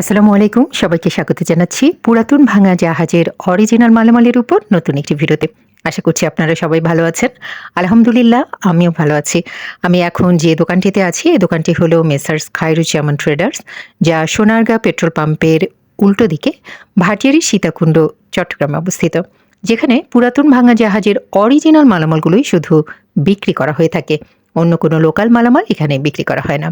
আসসালামু আলাইকুম, সবাইকে স্বাগত জানাচ্ছি পুরাতন ভাঙা জাহাজের অরিজিনাল মালামালের উপর নতুন একটি ভিডিওতে। আশা করছি আপনারা সবাই ভালো আছেন। আলহামদুলিল্লাহ, আমিও ভালো আছি। আমি এখন যে দোকানটিতে আছি, এই দোকানটি হলো মেসার্স খায়রুজ্জামান ট্রেডার্স, যা সোনারগাঁ পেট্রোল পাম্পের উল্টো দিকে ভাটিয়ারি সীতাকুণ্ড, চট্টগ্রামে অবস্থিত, যেখানে পুরাতন ভাঙা জাহাজের অরিজিনাল মালামালগুলোই শুধু বিক্রি করা হয়ে থাকে। অন্য কোনো লোকাল মালামাল এখানে বিক্রি করা হয় না।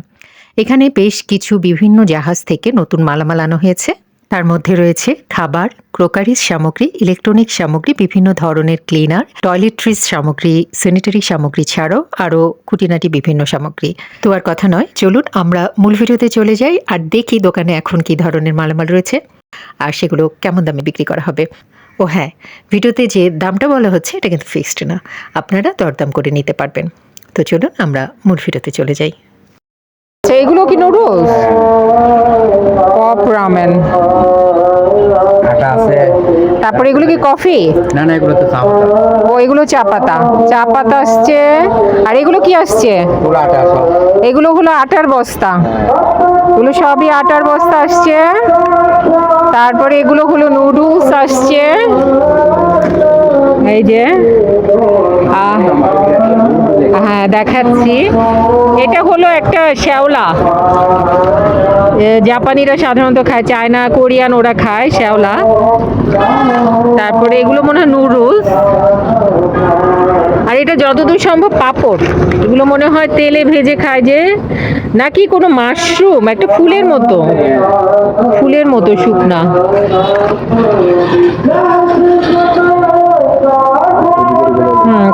এখানে বেশ কিছু বিভিন্ন জাহাজ থেকে নতুন মালামাল আনা হয়েছে। তার মধ্যে রয়েছে খাবার, ক্রোকারিজ সামগ্রী, ইলেকট্রনিক সামগ্রী, বিভিন্ন ধরনের ক্লিনার, টয়লেট্রিজ সামগ্রী, স্যানিটারি সামগ্রী ছাড়াও আরও খুঁটিনাটি বিভিন্ন সামগ্রী। তো আর কথা নয়, চলুন আমরা মূল ভিডিওতে চলে যাই আর দেখি দোকানে এখন কি ধরনের মালামাল রয়েছে আর সেগুলো কেমন দামে বিক্রি করা হবে। ও হ্যাঁ ভিডিওতে যে দামটা বলা হচ্ছে এটা কিন্তু ফিক্সড না। আপনারা দরদাম করে নিতে পারবেন। তো চলুন আমরা মূল ভিডিওতে চলে যাই। আচ্ছা এগুলো কি নুডলস পপ রামেন আটা আছে। তারপরে এগুলো কি কফি না না এগুলো তো চাপ ও এগুলো চা পাতা চা পাতা আসছে। আর এগুলো কি আসছে? এগুলো হলো আটার বস্তা। এগুলো সবই আটার বস্তা আসছে। তারপরে এগুলো হলো নুডলস আসছে। এই যে হ্যাঁ দেখাচ্ছি। একটা শ্যাওলা। জাপানিরা সাধারণত খায়, চায়না, কোরিয়ান ওরা খায় শ্যাওলা। তারপরে এগুলো মনে হয় নুডলস। আর এটা যতদূর সম্ভব পাপড়। এগুলো মনে হয় তেলে ভেজে খায় যে, নাকি কোনো মাশরুম, একটা ফুলের মতো। ফুলের মতো শুকনা।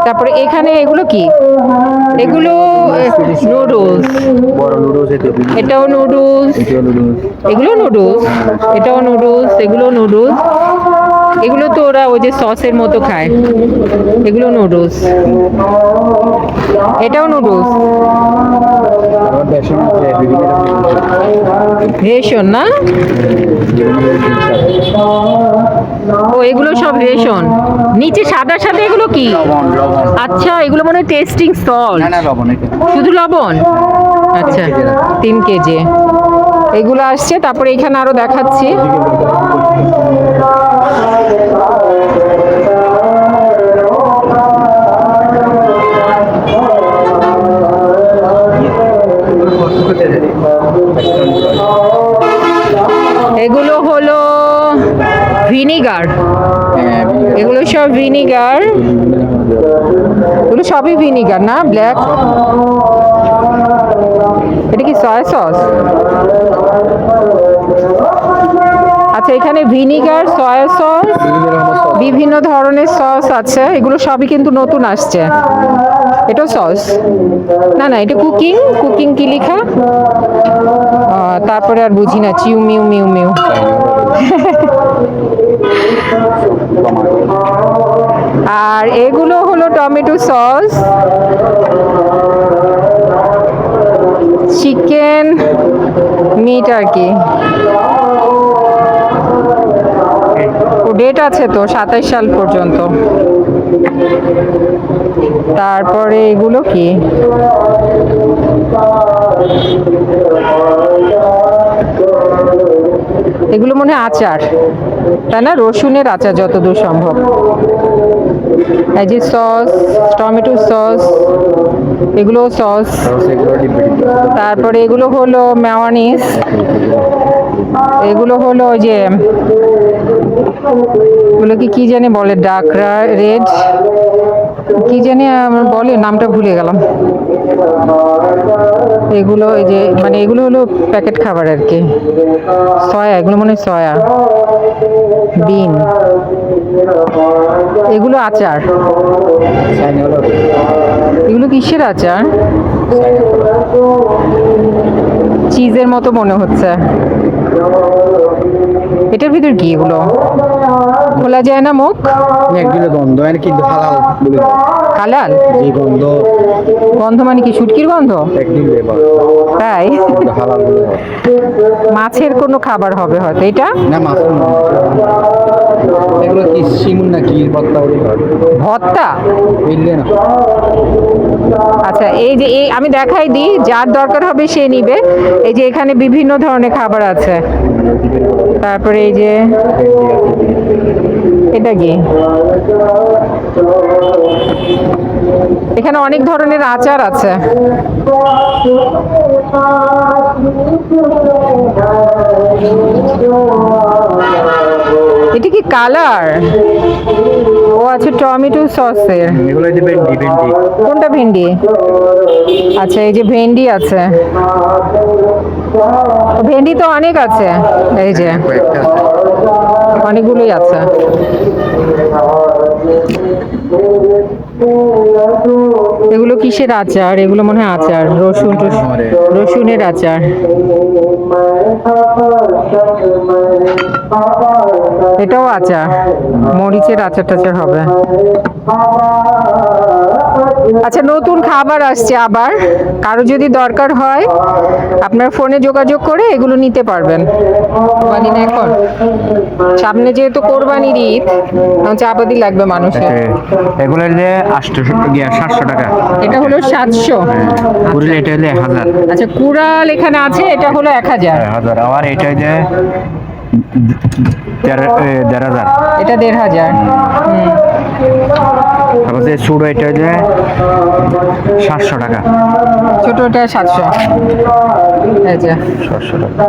তারপরে এখানে এগুলো কি? এগুলো নুডলস এটাও নুডলস এগুলো নুডলস এটাও নুডলস এগুলো নুডলস এগুলো তো ওরা ওই যে সসের মতো খায়। এগুলো নুডলস এটাও নুডলস রেশন না? ও এগুলো সব রেশন। নিচে সাদা সাদা এগুলো কি? আচ্ছা এগুলো মনে হয় টেস্টিং সল্ট না লবণ এটা শুধু লবণ? আচ্ছা তিন কেজি। এগুলো আসছে তারপরে এখানে আরও দেখাচ্ছি। ভিনিগার। এগুলো সব ভিনিগার। এগুলো সবই ভিনিগার না? ব্ল্যাক? এটা কি সয়া সস আচ্ছা এখানে ভিনিগার সয়া সস বিভিন্ন ধরনের সস আছে। এগুলো সবই কিন্তু নতুন আসছে। এটা সস না না, এটা কুকিং কুকিং কি লেখা? তারপরে আর বুঝি না। চিউ, মিউ মিউ মিউ। আর এগুলো হলো টমেটো সস, চিকেন, মিট আর কি। ডেট আছে তো সাতাইশ সাল পর্যন্ত। তারপরে এগুলো কি? এগুলো মনে হয় আচার। তাই না? রসুনের আচার যতদূর সম্ভব। এই যে সস টমেটো সস এগুলো সস তারপরে এগুলো হলো মেওয়ানিস এগুলো হলো ওই যে এগুলো কি কি জানি বলে ডাকরা রেড কি জানি বলে নামটা ভুলে গেলাম। এগুলো এই যে মানে এগুলো হলো প্যাকেট খাবার আর কি। সয়া এগুলো মনে হয় সয়া। বিন। এগুলো আচার। এগুলো কিসের আচার? চিজের মতো মনে হচ্ছে। এটার ভিতর কি এগুলো? খোলা যায় না মুখ? একদিনে গন্ধ মানে কিন্তু হালাল বলে? হালাল? যে গন্ধ। গন্ধ মানে কি শুটকির গন্ধ? একদিন ব্যাপার তাই? হালাল মাছের কোনো খাবার হবে হয়তো এটা? না মাছ এগুলো কি শিমুন না। কি ভর্তা হয় ভর্তা? বুঝলে না। আচ্ছা এই যে এই আমি দেখাই দিই যার দরকার হবে সে নিবে। এই যে এখানে বিভিন্ন ধরনের খাবার আছে। তারপরে এই যে এটা কি? এখানে অনেক ধরনের আচার আছে। এটা কি কালার? ও আচ্ছা টমেটো সসের। এগুলো যে ভেন্ডি। ভেন্ডি কোনটা ভেন্ডি? আচ্ছা এই যে ভেন্ডি আছে। ভেন্ডি তো অনেক আছে। এই যে অনেকগুলোই আছে। এগুলো কিসের আচার? এগুলো মনে হয় আচার। রসুন রসুনের আচার। এটাও আচার মরিচের আচার টাচার হবে। আচ্ছা নতুন খাবার আসছে আবার। কারও যদি দরকার হয় আপনার ফোনে যোগাযোগ করে এগুলো নিতে পারবেন। কোরবানি না এখন? সামনে যেহেতু কোরবানির ঈদ চাপাতি লাগবে মানুষের। এগুলো হলে সাতশো টাকা। এটা হলো সাতশো। পুরুল এটা হলে এক হাজার। আচ্ছা কুড়াল এখানে আছে এটা হলো এক হাজার। এক হাজার। আবার এটা যে দেড় হাজার। এটা দেড় হাজার তারপর যে এটা সাতশো টাকা। ছোটটা সাতশো। সাতশো টাকা।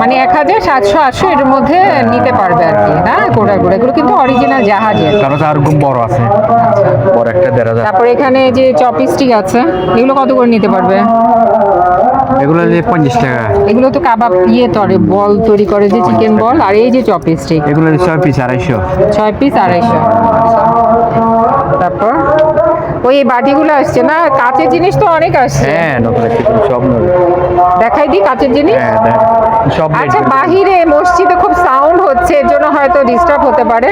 মানে এক হাজার সাতশো আটশো এর মধ্যে নিতে পারবে আর কি না? কোড়া কোড়া এগুলো কিন্তু অরিজিনাল জাহাজের। তারপর আর বড় আছে। বড় একটা দেড় হাজার। তারপর এখানে যে চপস্টিক আছে এগুলো কত করে নিতে পারবে? এগুলো যে পঞ্চাশ টাকা। এগুলো তো কাবাব ইয়ে তরে বল তৈরি করে যে চিকেন বল আর এই যে চপস্টিক এগুলো ছয় পিস আড়াইশো। ছয় পিস আড়াইশো। তারপর? ওই বাটিগুলো আসছে না? কাঁচের জিনিস তো অনেক আসছে। হ্যাঁ নতুন একটা সব দেখাই দিই কাঁচের জিনিস? হ্যাঁ সব আচ্ছা বাহিরে মসজিদে খুব সাউন্ড হচ্ছে এর জন্য হয়তো ডিস্টার্ব হতে পারে।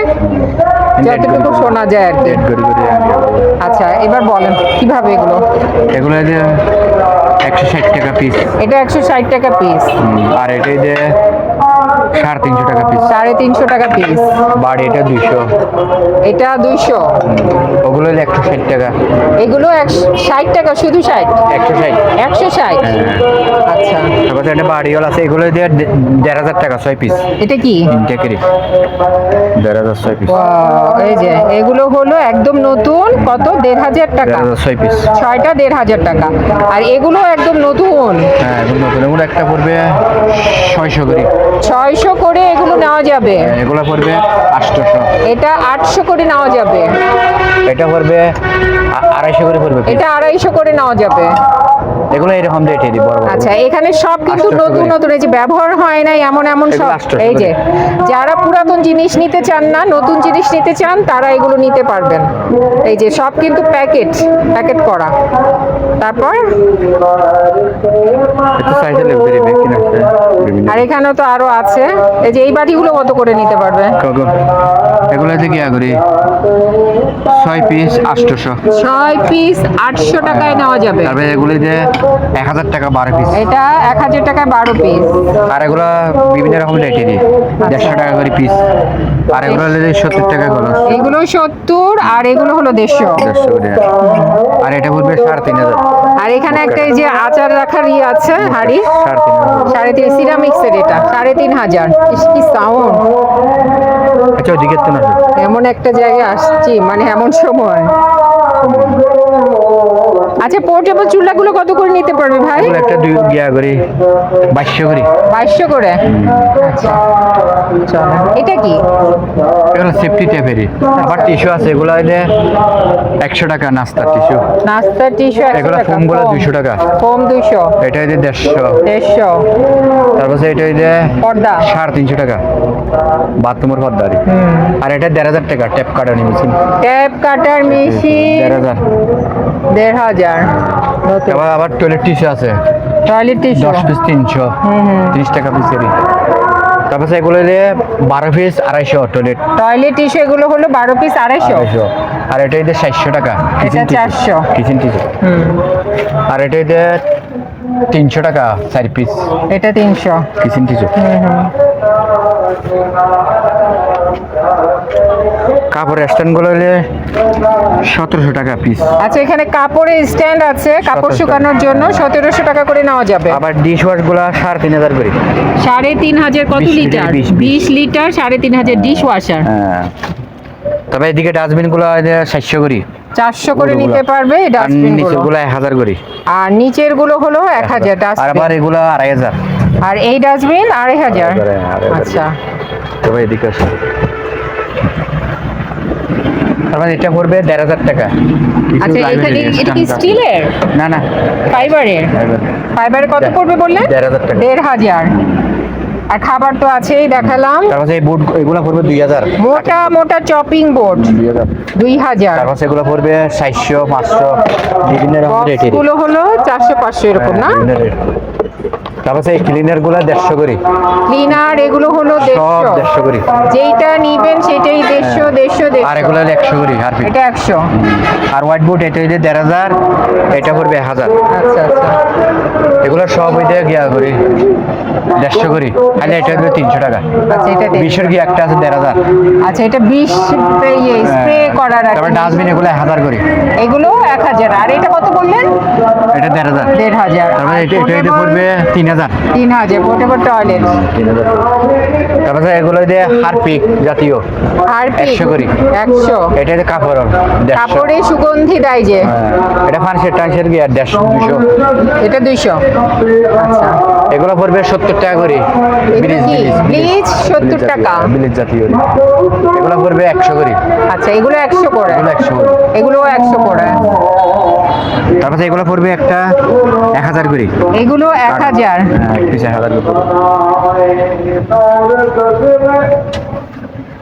যতটুকু শোনা যায় আর কি। আচ্ছা এবার বলেন কীভাবে এগুলো? এগুলো যে একশো ষাট টাকা পিস এটা একশো ষাট টাকা পিস আর এটা যে সাড়ে তিনশো টাকা পিস সাড়ে তিনশো টাকা পিস বাড়ি এটা দুইশো। এটা দুইশো। ওগুলো হলো একশো ষাট টাকা। এগুলো ষাট টাকা শুধু ষাট? একশো ষাট। একশো ষাট? আচ্ছা। তারপর একটা বাড়িওয়ালা আছে এগুলো দিয়ে দেড় হাজার টাকা ছয় পিস এটা কি? তিনটে কেরি দেড় হাজার ছয় পিস এই যে এগুলো হলো একদম নতুন কত? দেড় হাজার টাকা। ছয় পিস ছয়টা দেড় হাজার টাকা। আর এগুলো একদম নতুন। হ্যাঁ এগুলো নতুন। এগুলো একটা পড়বে ছয়শো করে। ছয়শো করে এগুলো নেওয়া যাবে। এগুলো পড়বে আটশোশো। এটা আটশো করে নেওয়া যাবে। এটা পড়বে আড়াইশো করে পড়বে এটা আড়াইশো করে নেওয়া যাবে। এগুলো এরকম রেটে দিই বড় আচ্ছা এখানে সব কিন্তু নতুন নতুন এই যে ব্যবহার হয় না এমন এমন সব 800 এই যে যারা পুরাতন জিনিস নিতে চান না নতুন জিনিস নিতে চান তারা এগুলো নিতে পারবেন। এই যে সব কিন্তু প্যাকেট প্যাকেট করা। তারপর? আর এখানেও তো আরও আছে। এই যে এই বাটিগুলো কত করে নিতে পারবে? কগো এগুলো থেকে ইয়া করি ছয় পিস আটশোশো। ছয় পিস আটশো টাকায় নেওয়া যাবে। তারপরে এগুলো যে এক হাজার টাকা বারো পিস এটা এক হাজার টাকায় বারো পিস আর এগুলো বিভিন্ন রকম রেটে দিই দেড়শো টাকা করে পিস আর এগুলো হলে সত্তর টাকা করে এগুলো সত্তর আর এগুলো হলো দেড়শো। দেড়শো করে আর এটা পড়বে সাড়ে তিন হাজার। আর এখানে একটা এই যে আচার রাখার ইয়ে আছে হাড়ি। সাড়ে তিন হাজার। সাড়ে তিন সিরামিক্সের এটা। সাড়ে তিন হাজার। কি সাউন্ড আচ্ছা ওদিকে তো না এমন একটা জায়গায় আসছি মানে এমন সময়। আচ্ছা পোর্টেবল চুল্লাগুলো কত করে নিতে পারবে ভাই? একটা দুই গিয়া করে বাইশশো করে। বাইশশো করে? আচ্ছা। এটা কি? এগুলো সেফটি টেপেরি আবার টিস্যু আছে এগুলো এনে 100 টাকা নাস্তা টিস্যু নাস্তা টিস্যু এগুলো ফোমগুলো 200 টাকা। ফোম 200 এটা হইছে 150 150 তারপর এটা হইছে পর্দা। 350 টাকা। বাথরুমের পর্দা আর এটা 10000 টাকা tap cutter machine tap cutter machine দেড় হাজার। লেয়ার আবার আবার টয়লেট টিস্যু আছে। টয়লেট টিস্যু 10 পিস 300 30 টাকা পিস এর তারপরে এগুলো হলে 12 পিস 250 টয়লেট টয়লেট টিস্যু এগুলো হলো 12 পিস 250 আর এটা এদের 400 টাকা। কিচেন টিস্যু কিচেন হুম। আর এটা এদের তিনশো টাকা চার পিস এটা তিনশো। কিচিন টিচু কাপড় স্ট্যান্ডগুলো হলে সতেরোশো টাকা পিস আচ্ছা এখানে কাপড়ের স্ট্যান্ড আছে কাপড় শুকানোর জন্য সতেরোশো টাকা করে নেওয়া যাবে। আবার ডিশ ওয়াশগুলো সাড়ে তিন হাজার করে। সাড়ে তিন হাজার কত লিটার বিশ, লিটার সাড়ে তিন হাজার ডিশ ওয়াশার হ্যাঁ। তবে এদিকে ডাস্টবিনগুলো সাতশো করি। চারশো করে নিতে পারবে ডাস্টবিনগুলো। এক হাজার করি। আর নিচেরগুলো হলো এক হাজার। আর আবার এগুলো আড়াই হাজার। আর এই ডাস্টবিন আড়াই হাজার। আচ্ছা। তবে এদিকে তারপর এটা পড়বে দেড় হাজার টাকা। আচ্ছা এটা কি স্টিলের না না। ফাইবারের কত পড়বে বললেন দেড় হাজার টাকা। দেড় হাজার। আর খাবার তো আছেই দেখালাম। তারপর এই বুট এগুলো পড়বে দুই হাজার। মোটা মোটা চপিং বোর্ড দুই হাজার। দুই হাজার। তারপর সেগুলো পড়বে সাতশো পাঁচশো বিভিন্ন রকম রেটেরগুলো হলো চারশো পাঁচশো এরকম না? তারপর সেই ক্লিনারগুলো দেড়শো করে। ক্লিনার এগুলো হলো সব দেড়শো। করে। যেইটা নিবেন সেটাই দেড়শো দেড়শো আর এগুলো হলো একশো করে আর এটা একশো। আর হোয়াইট বোর্ড এটা হইলে দেড় হাজার এটা পড়বে হাজার। আচ্ছা আচ্ছা। এগুলো সব হইতে গিয়া করি দেড়শো করি। তাহলে এটা হইবে তিনশো টাকা। আচ্ছা এটা। বিশের কি একটা আছে দেড় হাজার। আচ্ছা এটা বিশ স্প্রে করার আর তারপর ডাস্টবিন এগুলো এক হাজার করে। এগুলো এক হাজার। আর এটা কত বললেন? এটা দেড় হাজার। দেড় হাজার। তারপরে এটা এটা পড়বে তিন হাজার। তিন হাজার। পোর্টেবল টয়লেট তিন হাজার। তারপরে এগুলো দিয়ে হারপিক জাতীয় আর একশো করে। একশো। এটা হইতে কাপড় কাপড়ে সুগন্ধি দেয় যে। হ্যাঁ, এটা ফার্নিচার টার্নিচার গিয়ে দেড়শো দুশো এটা দুইশো। আচ্ছা এগুলো পড়বে সত্তর টাকা করে। কি? ব্লিচ 70 টাকা। বিলিজ জাতীয়। এগুলো পড়বে একশো করে। আচ্ছা এগুলো একশো করে। এগুলো একশো করে। এগুলো একশো করে। তারপরে এগুলো পড়বে একটা এক হাজার করে। এগুলো এক হাজার। হ্যাঁ, পিস এক হাজার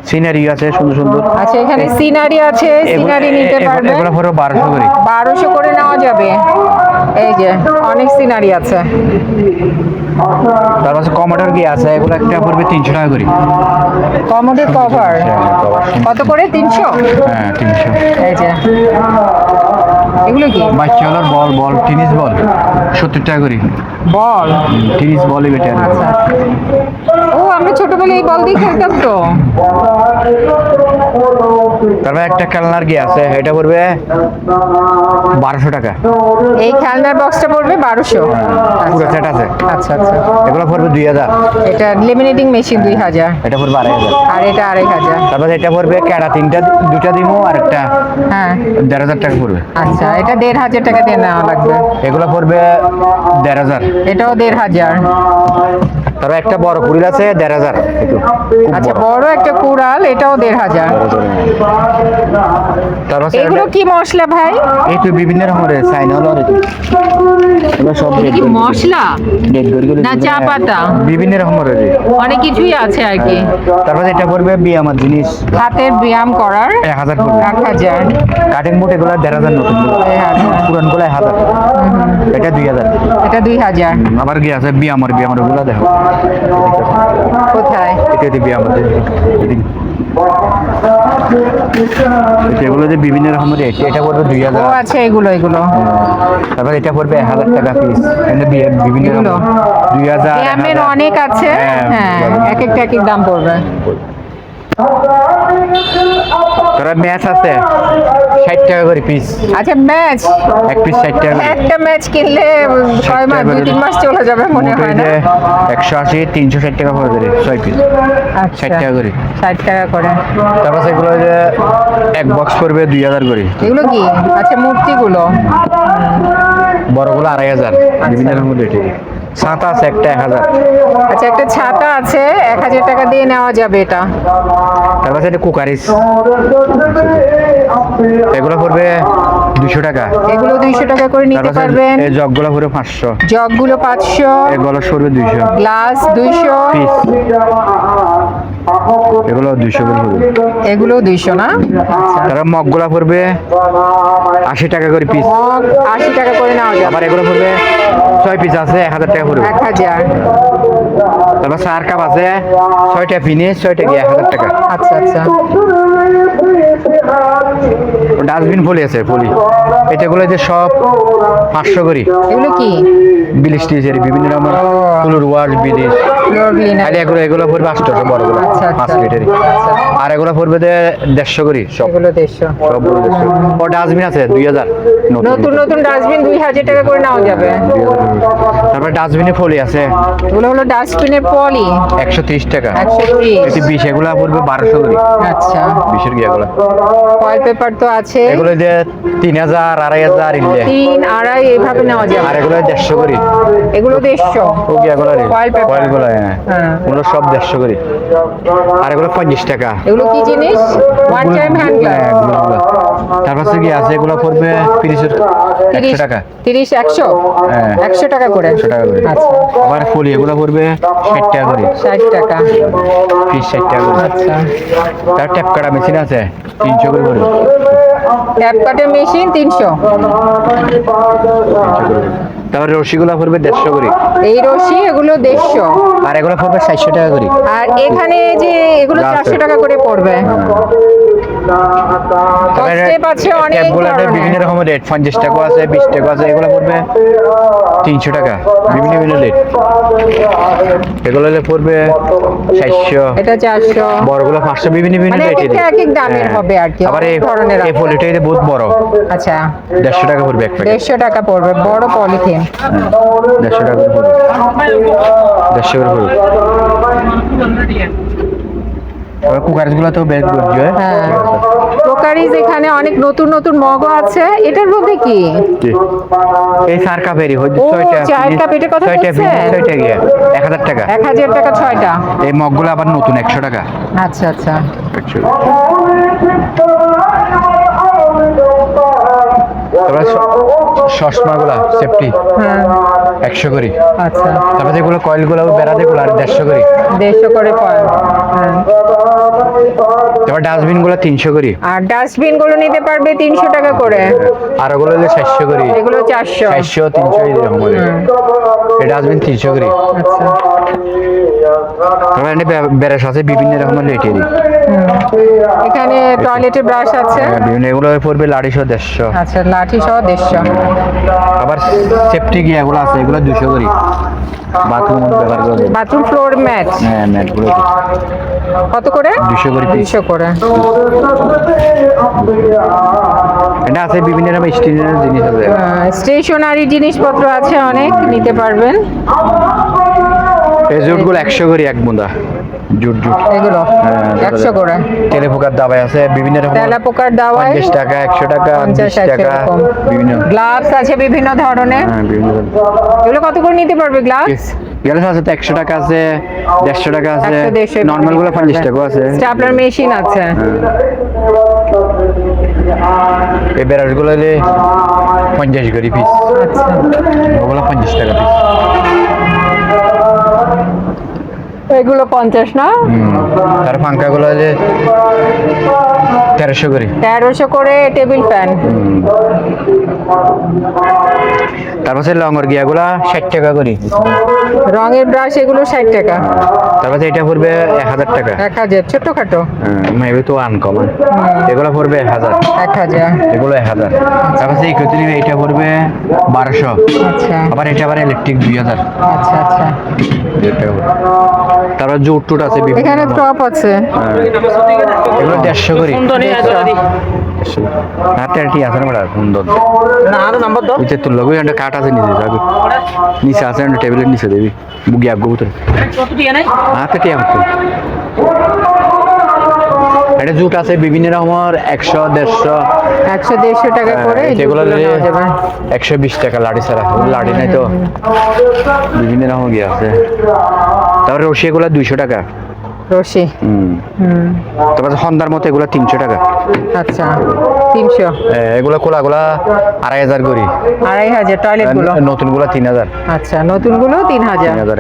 সিনারি আছে সুন্দর সুন্দর। আচ্ছা এখানে সিনারি আছে সিনারি নিতে পারবে। এগুলো পড়বে বারোশো করে। বারোশো করে নেওয়া যাবে। এই যে অনেক সিনারি আছে। তারপর কমাটোর কি আছে এগুলো একটা পড়বে তিনশো টাকা করে। কমোডের কভার হ্যাঁ, কত করে? তিনশো? হ্যাঁ তিনশো। এই যে। এগুলো কি? বাচ্চা হলোর বল বল টেনিস বল। সত্তর টাকা করে। বল? টেনিস বলই বেটার আচ্ছা। ও আমরা ছোটবেলায় এই বল দিয়ে খেলতাম তো। তারপর একটা খেলনার কি আছে এটা পড়বে বারোশো টাকা। এই খেলনার বক্সটা পড়বে বারোশো। পুরো সেট আছে? আচ্ছা আচ্ছা। এগুলো পড়বে দুই হাজার। এটা লেমিনেটিং মেশিন দুই হাজার। এটা পড়বে আড়াই হাজার। আর এটা আড়াই হাজার। তারপর এটা পড়বে ক্যাডা তিনটা দুটা দিমো আর একটা হ্যাঁ। দেড় হাজার টাকা পড়বে। আচ্ছা এটা দেড় হাজার টাকা দিয়ে নেওয়া লাগবে। এগুলো পড়বে দেড় হাজার। এটাও দেড় হাজার। তারপর একটা বড় কুড়িল আছে দেড় হাজার। আচ্ছা বড়। একটা কুড়াল এটাও দেড় হাজার। এগুলো কি মশলা ভাই? এই তো বিভিন্ন রকমের চাইনা হলো সব কি মশলা? না চা পাতা? বিভিন্ন রকমের রয়েছে অনেক কিছুই আছে আর কি। তারপর এটা পড়বে বিয়ে আমার জিনিস। হাতের ব্যায়াম করার এক হাজার পড়বে। এক হাজার। কাটিং বোর্ড এগুলো দেড় হাজার নতুন পুরানগুলো হাজার। এটা দুই হাজার। এটা দুই হাজার। আবার কি আছে? বিয়ে আমার বিয়ে ওগুলো দেখো। কোথায়? এটা হচ্ছে বিয়ে আমার এগুলো যে বিভিন্ন রকমের রেট এটা পড়বে দুই হাজার। ও আছে এগুলো এগুলো। তারপর এটা পড়বে এক হাজার টাকা পিস বিভিন্ন রকম। দুই হাজার অনেক আছে। হ্যাঁ, হ্যাঁ এক একটা এক এক দাম পড়বে। তারা ম্যাচ আছে? ষাট টাকা করে পিস আচ্ছা ম্যাচ এক পিস ষাট টাকা একটা ম্যাচ কিনলে ছয় মাস দুই তিন মাস চলে যাবে মনে হয় না? একশো আশি তিনশো ষাট টাকা পড়ে দেবে ছয় পিস আচ্ছা ষাট টাকা করে। ষাট টাকা করে। তারপর সেগুলো যে এক বক্স পড়বে দুই হাজার করে। এগুলো কি? আচ্ছা মূর্তিগুলো। বড়গুলো আড়াই হাজার। বিভিন্ন রকম রেটে ছাতা আছে একটা এক হাজার। আচ্ছা একটা ছাতা আছে এক হাজার টাকা দিয়ে নেওয়া যাবে এটা। তারপর সেটা কুকারিস। এগুলো পড়বে দুশো টাকা। এগুলো দুইশো টাকা করে নিতে পারবেন। এই জগগুলো পড়বে পাঁচশো। জগগুলো পাঁচশো। এগুলো পড়বে দুইশো। গ্লাস দুইশো। পিস। এগুলো দুইশো করে পড়বে। এগুলো দুইশো না? আচ্ছা। তারপর মগগুলা পড়বে। আশি টাকা করে পিস। মগ আশি টাকা করে নেওয়া যাবে। আবার এগুলো পড়বে। ছয় পিস আছে এক হাজার টাকা পড়বে। এক হাজার। তারপর চার কাপ আছে ছয়টা ছয়টা গিয়ে এক হাজার টাকা। আচ্ছা আচ্ছা। ডাস্টবিন ফলি আছে ফলি। এটাগুলো যে সব পাঁচশো করি। এগুলো কি? বিলিশ বিভিন্ন রকমের ফুলুর ওয়াশ বিলিশ। খালি এগুলো এগুলো পড়বে বড়গুলো আচ্ছা, পাঁচ আচ্ছা। লিটারই আর এগুলো পড়বে যে দেড়শো করি সব। সবগুলো দেড়শো। ও ডাস্টবিন আছে দুই হাজার। নতুন। নতুন ডাস্টবিন দুই হাজার টাকা করে নেওয়া যাবে। তারপরে ডাস্টবিনে ফলি আছে। এগুলো হলো ডাস্টবিনের পলি। একশো ত্রিশ টাকা। একশো বিশ এগুলো পড়বে বারোশো করি। আচ্ছা। বিশের গিয়াগুলো। ফয়েল পেপার তো আছে। এগুলো যে তিন হাজার আড়াই হাজার তিন আড়াই এভাবে নেওয়া আর যাবে এগুলো দেড়শো করি। এগুলো দেড়শো। ও গিয়াগুলো রে Foil হ্যাঁ। হ্যাঁ। ওগুলো সব দেড়শো করি। আর এগুলো পঞ্চাশ টাকা। এগুলো কি জিনিস? ওয়ান টাইম হ্যান্ড হ্যাঁ, এগুলো, এগুলো। তারপর কি আছে এগুলো পড়বে তিরিশ একশো টাকা। তিরিশ একশো? হ্যাঁ। একশো টাকা করে। একশো টাকা করে। আচ্ছা। আবার ফলি এগুলো পড়বে ষাট টাকা করে। ষাট টাকা। পিস ষাট টাকা আচ্ছা। তার ট্যাপ কাটা মেশিন আছে তিনশো করে পড়বে। ট্যাপ কাটের মেশিন তিনশো তিনশো। তারপরে রসিগুলো পড়বে দেড়শো করে। এই রশি এগুলো দেড়শো। আর এগুলো পড়বে ষাটশো টাকা করে। আর এখানে যে এগুলো চারশো টাকা করে পড়বে। স্টেপ আছে অনেক ধরনের। বিভিন্ন রকমের রেট পঞ্চাশ টাকা আছে বিশ টাকা আছে এগুলো পড়বে তিনশো টাকা বিভিন্ন বিভিন্ন রেট এগুলো পড়বে ষাটশো এটা চারশো। বড়গুলো পাঁচশো বিভিন্ন বিভিন্ন মানে এক এক দামের হবে আর কি, আবার এই ধরনের এই। ফলিটা এটা বহুত বড়। আচ্ছা। দেড়শো টাকা পড়বে এক প্যাকেট দেড়শো টাকা পড়বে বড় পলিথিন দেড়শো টাকা পড়বে। দেড়শো করে পড়বে। কুকারগুলো তো বেশ গুড হ্যাঁ? ক্রোকারিজ এখানে অনেক নতুন নতুন মগও আছে এটার মধ্যে কি? এই চার কাপেরই হয়তো ছয়টা চায়ের কাপ, এটার কথা ছয়টা গিয়ে হাজার টাকা। এক হাজার টাকা ছয়টা? এই মগগুলো আবার নতুন একশো টাকা। আচ্ছা আচ্ছা। তারপরে চশমা গুলা সেফটি হ্যাঁ। একশো করি। আচ্ছা। তারপরে যেগুলো কয়েলগুলো বেড়াতে গুলো আর দেড়শো করি। দেড়শো করে পড়ে হ্যাঁ। তারপর ডাস্টবিনগুলো তিনশো করি। আর ডাস্টবিনগুলো নিতে পারবে তিনশো টাকা করে। আর ওগুলো হলে চারশো করি। এগুলো চারশো। চারশো তিনশো এরকম করে। এই ডাস্টবিন তিনশো করি। আচ্ছা। তারপরে এখানে বে- বেরাস আছে বিভিন্ন রকমের লেটেরই এখানে টয়লেটের ব্রাশ আছে। বিভিন্ন এগুলো পড়বে লাড়িশো দেড়শো। আচ্ছা লাঠি সহ দেড়শো। আবার সেফটি গিয়ে এগুলো আছে এগুলো দুশো করি। বাথরুম ব্যবহার করে দেবে। বাথরুম ফ্লোর ম্যাট হ্যাঁ ম্যাটগুলো কত করে? দুশো করে দুশো করে। এটা আছে বিভিন্ন রকম স্টিলের জিনিস আছে। স্টেশনারি জিনিসপত্র আছে অনেক নিতে পারবেন। এই জুটগুলো একশো করি এক বুন্দা জুট জুট। এগুলো হ্যাঁ, একশো করে। তেলে পোকার দাবাই আছে বিভিন্ন রকম তেলা পোকার দাওয়ায় পঞ্চাশ টাকা একশো টাকা পঞ্চাশ, টাকা বিভিন্ন। গ্লাভস আছে বিভিন্ন ধরনের। হ্যাঁ বিভিন্ন রকম। এগুলো কত করে নিতে পারবে গ্লাভস? গ্যালাস আছে তো একশো টাকা আছে দেড়শো টাকা আছে নর্মালগুলো পঞ্চাশ টাকা আছে। স্টাপলার মেশিন আছে। এই বেড়াসগুলো পঞ্চাশ করি পিস আচ্ছা। ওগুলো পঞ্চাশ টাকা পিস এগুলো পঞ্চাশ না? তার পাঙ্খা গুলো হলে তেরোশো করি। তেরোশো করে টেবিল ফ্যান। তারপর লঙ্গর গিয়াগুলা ষাট টাকা করি। রঙের ব্রাশ এগুলো ষাট টাকা। তারপর এটা পড়বে এক হাজার টাকা। এক হাজার ছোট্টখাটো মেবি তো আনকমন এগুলো পড়বে এক হাজার। এক হাজার। এগুলো এক হাজার। তারপর এই ক্ষেত্রে এটা পড়বে বারোশো। আচ্ছা। আবার এটা আবার ইলেকট্রিক দুই হাজার। আচ্ছা আচ্ছা। তারপর জুট টুট আছে এখানে টপ আছে। হ্যাঁ। এগুলো দেড়শো করি। হাতে আর কি আছে না সুন্দর। না আরও নাম্বার দাও। ওইটা তুললো ওই একটা কাঠ আছে নিচে যাবে নিচে আছে একটা টেবিলের নিচে দেবি। বুগি আগ ভিতরে কত দিয়ে নাই হাতে টিয়া হচ্ছে এটা জুট আছে বিভিন্ন রকমের একশো দেড়শো। একশো দেড়শো টাকা করে যেগুলো। একশো বিশ টাকা লাড়ি ছাড়া। লাড়ি নাই তো। বিভিন্ন রকম গিয়ে আছে। তারপরে এগুলো দুইশো টাকা। রশি। তারপরে সন্ধ্যার মতো এগুলো তিনশো টাকা। আচ্ছা তিনশো। এগুলো কোলাগুলা আড়াই হাজার করি। আড়াই হাজার টয়লেটগুলো নতুনগুলা তিন হাজার। আচ্ছা নতুনগুলো তিন হাজার। তিন হাজার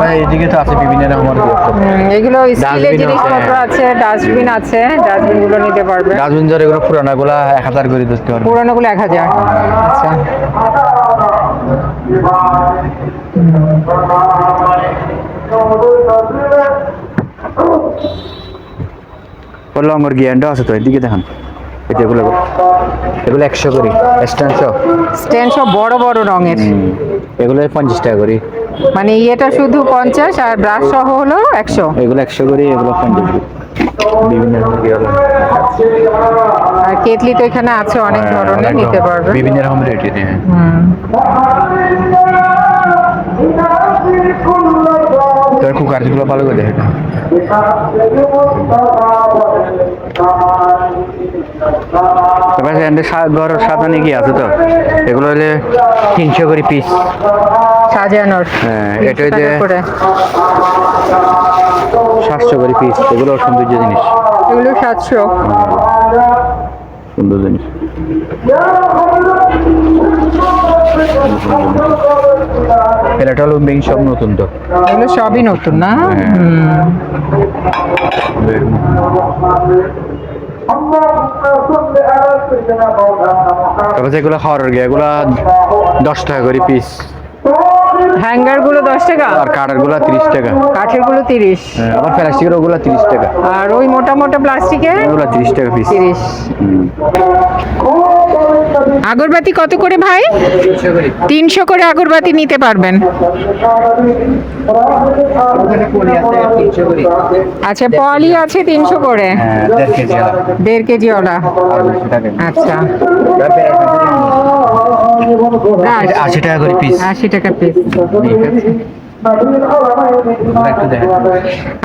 হ্যাঁ এইদিকে তো আছে বিভিন্ন রকমের এগুলো স্টিলের জিনিসপত্র আছে। ডাস্টবিন আছে ডাস্টবিনগুলো নিতে পারবে। ডাস্টবিন যার এগুলো পুরানা গুলা এক হাজার করে দিতে পারবে। পুরানো গুলো এক হাজার। আচ্ছা। লঙ্গর গিয়ান্ডও আছে তো এদিকে দেখেন। এগুলো এগুলো। একশো করি স্ট্যান্ডশো। স্ট্যান্ড সব বড় বড় রঙের। এগুলো পঞ্চাশ টাকা করি। মানে ইয়েটা শুধু পঞ্চাশ আর ব্রাশ সহ হলো একশো। এগুলো একশো করি এগুলো পঞ্চাশ বিভিন্ন আর কেটলি তো এখানে আছে অনেক হ্যাঁ, ধরনের নিতে পারবে। বিভিন্ন রকম রেট হ্যাঁ তোর কুকারগুলো ভালো করে দেখে তারপরে এখানে সা- ঘর সাজানো কি আছে তো? এগুলো হলে তিনশো করে পিস সাজানোর। হ্যাঁ, এটা করে। সাতশো করে পিস এগুলো সৌন্দর্য জিনিস। এগুলো সাতশো। সুন্দর জিনিস। হলো মেইন সব নতুন তো। এগুলো সবই নতুন না। তারপরে যেগুলো খাওয়ার গিয়ে এগুলো দশ টাকা করে পিস হ্যাঙ্গারগুলো দশ টাকা? আর কাঠেরগুলো তিরিশ টাকা। কাঠেরগুলো তিরিশ। হ্যাঁ, আবার প্লাস্টিকের ওগুলো তিরিশ টাকা। আর ওই মোটা মোটা প্লাস্টিকের? ওগুলো তিরিশ টাকা পিস তিরিশ। আগরবাতি কত করে ভাই? তিনশো করে আগরবাতি নিতে পারবেন। আচ্ছা পলি আছে তিনশো করে? দেড় কেজি ওলা। আচ্ছা। আশি টাকা করে পিস আশি টাকা পিস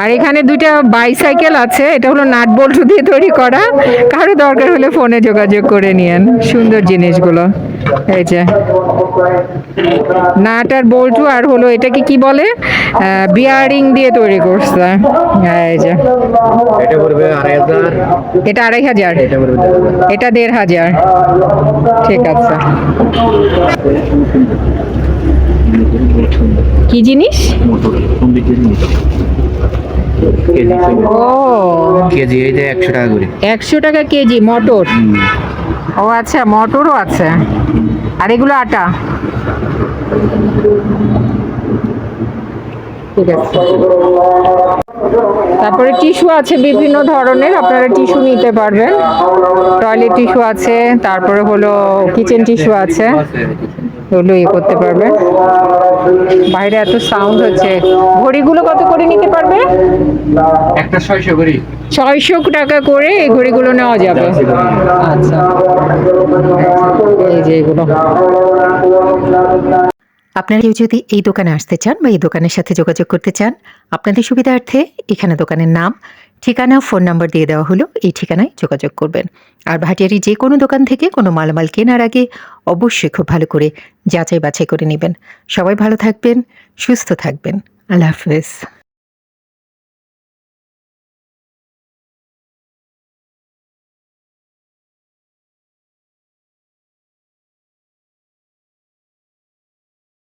আর এখানে দুইটা বাইসাইকেল আছে এটা হলো নাট বল্টু দিয়ে তৈরি করা। কারও দরকার হলে ফোনে যোগাযোগ করে নিয়েন সুন্দর জিনিসগুলো। এই যে নাট আর বল্টু আর হলো এটাকে কি বলে? বিয়ারিং দিয়ে তৈরি করছে। এই যে এটা আড়াই হাজার। এটা দেড় হাজার। ঠিক আছে। কি জিনিস? কেজি এই যে একশো টাকা করে। একশো টাকা কেজি মটর? ও আচ্ছা মটরও আছে। আর এগুলো আটা? ঠিক আছে। তারপরে টিস্যু আছে বিভিন্ন ধরনের আপনারা টিস্যু নিতে পারবেন। টয়লেট টিস্যু আছে তারপরে হলো কিচেন টিস্যু আছে। ওগুলো ইয়ে করতে পারবেন বাইরে এত সাউন্ড হচ্ছে। ঘড়িগুলো কত করে নিতে পারবে? একটা ছয়শো করি ছয়শো টাকা করে এই ঘড়িগুলো নেওয়া যাবে। আচ্ছা। এই যে এগুলো। আপনারা কেউ যদি এই দোকানে আসতে চান বা এই দোকানের সাথে যোগাযোগ করতে চান আপনাদের সুবিধার্থে এখানে দোকানের নাম ঠিকানা, ফোন নাম্বার দিয়ে দেওয়া হলো। এই ঠিকানায় যোগাযোগ করবেন। আর ভাটিয়ারি যে কোনো দোকান থেকে কোনো মালামাল কেনার আগে অবশ্যই খুব ভালো করে যাচাই বাছাই করে নেবেন। সবাই ভালো থাকবেন, সুস্থ থাকবেন। আল্লাহ হাফেজ।